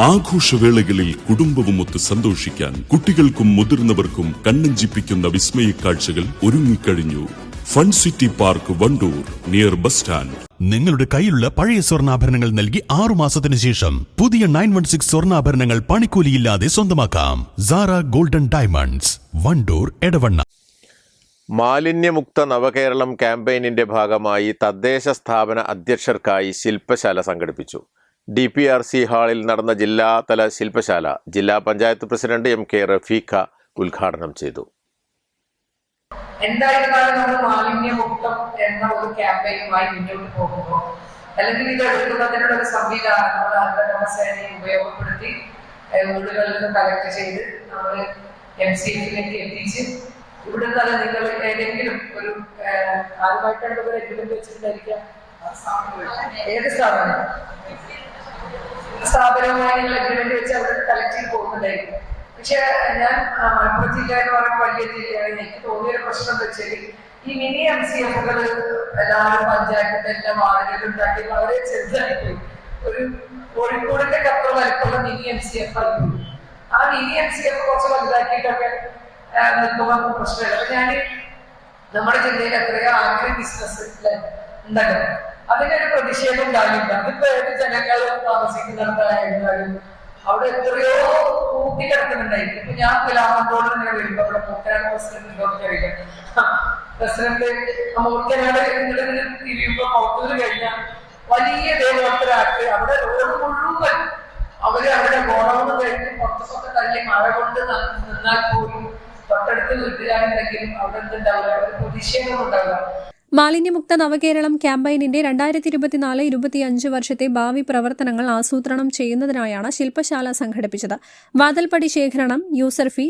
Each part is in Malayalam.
ആഘോഷവേളകളിൽ കുടുംബവുമൊത്ത് സന്തോഷിക്കാൻ കുട്ടികൾക്കും മുതിർന്നവർക്കും കണ്ണഞ്ചിപ്പിക്കുന്ന വിസ്മയ കാഴ്ചകൾ ഒരുങ്ങിക്കഴിഞ്ഞു. Fun city park Wandoor near bus stand. നിങ്ങളുടെ കയ്യിലുള്ള പഴയ സ്വർണാഭരണങ്ങൾ നൽകി ആറു മാസത്തിന് ശേഷം പുതിയ നയൻ വൺ സിക്സ് സ്വർണാഭരണങ്ങൾ പണിക്കൂലിയില്ലാതെ സ്വന്തമാക്കാം. Zara golden diamonds Wandoor Edavanna. മാലിന്യമുക്ത നവകേരളം ക്യാമ്പയിനിന്റെ ഭാഗമായി തദ്ദേശ സ്ഥാപന അധ്യക്ഷർക്കായി ശില്പശാല സംഘടിപ്പിച്ചു. ഡി പി ആർ സി ഹാളിൽ നടന്ന ജില്ലാതല ശില്പശാല ജില്ലാ panchayat president M K Rafeeq ഉദ്ഘാടനം ചെയ്തു. എന്തായിരുന്നാലും നമ്മൾ മാലിന്യമുക്തം എന്ന ഒരു ക്യാമ്പയിനുമായി മുന്നോട്ട് പോകുമ്പോൾ അല്ലെങ്കിൽ ഇത് എടുക്കുന്നതിനുള്ള ഒരു സംവിധാനം നമ്മൾ ഹരിതകർമ്മസേനയെ ഉപയോഗപ്പെടുത്തി വീടുകളിൽ നിന്ന് കളക്ട് ചെയ്ത് നമ്മൾ എം സി എഫിലേക്ക് എത്തിച്ച് ഇവിടെ തന്നെ നിങ്ങൾ ഏതെങ്കിലും ഒരു ആരുമായിട്ടാണ് ഒരു എഗ്രിമെന്റ് വെച്ചിട്ടുണ്ടായിരിക്കാം ഏത് സ്ഥാപനം? സ്ഥാപനവുമായി അഗ്രിമെന്റ് വെച്ച് അവിടെ കളക്ട് ചെയ്ത് പോകുന്നുണ്ടായിരിക്കും പക്ഷെ ഞാൻ മലപ്പുറം ജില്ല എന്ന് പറയുമ്പോൾ വലിയ ജില്ലയാണ്. എനിക്ക് തോന്നിയൊരു പ്രശ്നം എന്താ വെച്ചാൽ ഈ മിനി എം സി എഫുകൾ എല്ലാവരും പഞ്ചായത്തിന്റെ എല്ലാ വാർഡുകളും ഉണ്ടാക്കി വളരെ ചെറുതായി പോയി. ഒരു കോഴിക്കോടിന്റെ അപ്പുറം വലുപ്പമുള്ള മിനി എം സി എഫ് ആയി പോയി. ആ മിനി എം സി എഫ് കുറച്ച് വലുതാക്കിയിട്ടൊക്കെ നിൽക്കുമ്പോൾ പ്രശ്നമില്ല. അപ്പൊ ഞാൻ നമ്മുടെ ജില്ലയിൽ എത്രയോ ആഗ്രഹ ബിസിനസ് ഉണ്ടല്ലോ അതിനൊരു പ്രതിഷേധം ഉണ്ടാകില്ല അതിപ്പോ ഏത് ജനങ്ങളും താമസിക്കുന്നിടത്തായിരുന്നാലും അവിടെ എത്രയോ കൂട്ടി കിടക്കുന്നുണ്ടായിരിക്കും ഇപ്പൊ ഞാൻ കലാമത്തോട് ഇങ്ങനെ വരുമ്പോ അവിടെ മൂക്കനാട് പ്രസിഡന്റ് ഉണ്ടോന്ന് അറിയില്ല പ്രസിഡന്റ് മൂക്കനാട് ഇങ്ങനെ തിരിയുമ്പോ പുറത്തൂര് കഴിഞ്ഞാൽ വലിയ ദേവോത്തരാക്കി അവിടെ റോഡ് മുഴുവൻ അവർ അവരുടെ ഗോഡൌണ് കഴിഞ്ഞ് പുറത്തൊക്കെ തള്ളി മഴ കൊണ്ട് നിന്നാൽ പോലും തൊട്ടടുത്ത് വീട്ടുകാരുണ്ടെങ്കിലും അവിടെ എന്തുണ്ടാവില്ല. ഒരു പ്രതിഷേധം ഉണ്ടാവില്ല. മാലിന്യമുക്ത നവകേരളം ക്യാമ്പയിനിന്റെ രണ്ടായിരത്തി ഇരുപത്തിനാല് ഇരുപത്തിയഞ്ച് വർഷത്തെ ഭാവി പ്രവർത്തനങ്ങൾ ആസൂത്രണം ചെയ്യുന്നതിനായാണ് ശില്പശാല സംഘടിപ്പിച്ചത്. വാതൽപ്പടി ശേഖരണം യൂസർ ഫീ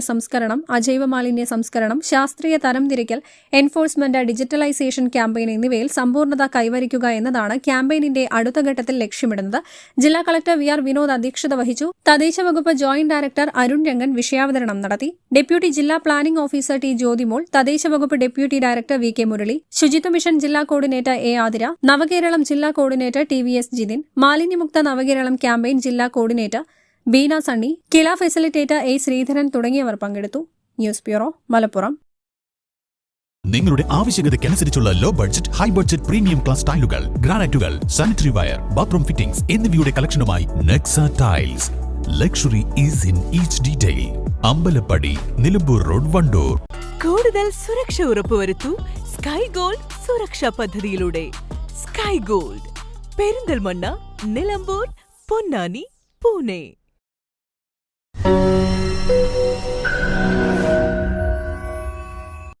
സംസ്കരണം അജൈവ മാലിന്യ സംസ്കരണം ശാസ്ത്രീയ തരംതിരിക്കൽ എൻഫോഴ്സ്മെന്റ് ഡിജിറ്റലൈസേഷൻ ക്യാമ്പയിൻ എന്നിവയിൽ സമ്പൂർണത കൈവരിക്കുക എന്നതാണ് ക്യാമ്പയിനിന്റെ അടുത്ത ഘട്ടത്തിൽ ലക്ഷ്യമിടുന്നത്. ജില്ലാ കളക്ടർ വി ആർ വിനോദ് അധ്യക്ഷത വഹിച്ചു. തദ്ദേശ വകുപ്പ് ജോയിന്റ് ഡയറക്ടർ അരുൺ രംഗൻ വിഷയാവതരണം നടത്തി. ഡെപ്യൂട്ടി ജില്ലാ പ്ലാനിംഗ് ഓഫീസർ ടി ജ്യോതിമോൾ തദ്ദേശ വകുപ്പ് deputy director V K Murali Suchitwa mission ജില്ലാ കോർഡിനേറ്റർ എ ആതിര നവകേരളം ജില്ലാ coordinator T V S Jithin മാലിന്യമുക്ത നവകേരളം ക്യാമ്പയിൻ ജില്ലാ coordinator Beena Sunny KILA facilitator A Sreedharan തുടങ്ങിയവർ പങ്കെടുത്തു. News bureau Malappuram. നിങ്ങളുടെ ആവശ്യകതയ്ക്കനുസരിച്ചുള്ള low budget high budget premium class ടൈലുകൾ ഗ്രാനൈറ്റുകൾ സാനിറ്ററി വയർ ബാത്റൂം ഫിറ്റിംഗ്സ് എന്നിവയുടെ കളക്ഷനുമായി Nexa tiles luxury is in each detail Ambalappadi Nilambur road Wandoor. കൂടുതൽ സുരക്ഷ ഉറപ്പുവരുത്തൂ. സ്കൈ ഗോൾഡ് സുരക്ഷാ പദ്ധതിയിലൂടെ. Sky gold Perinthalmanna Nilambur Ponnani Pune.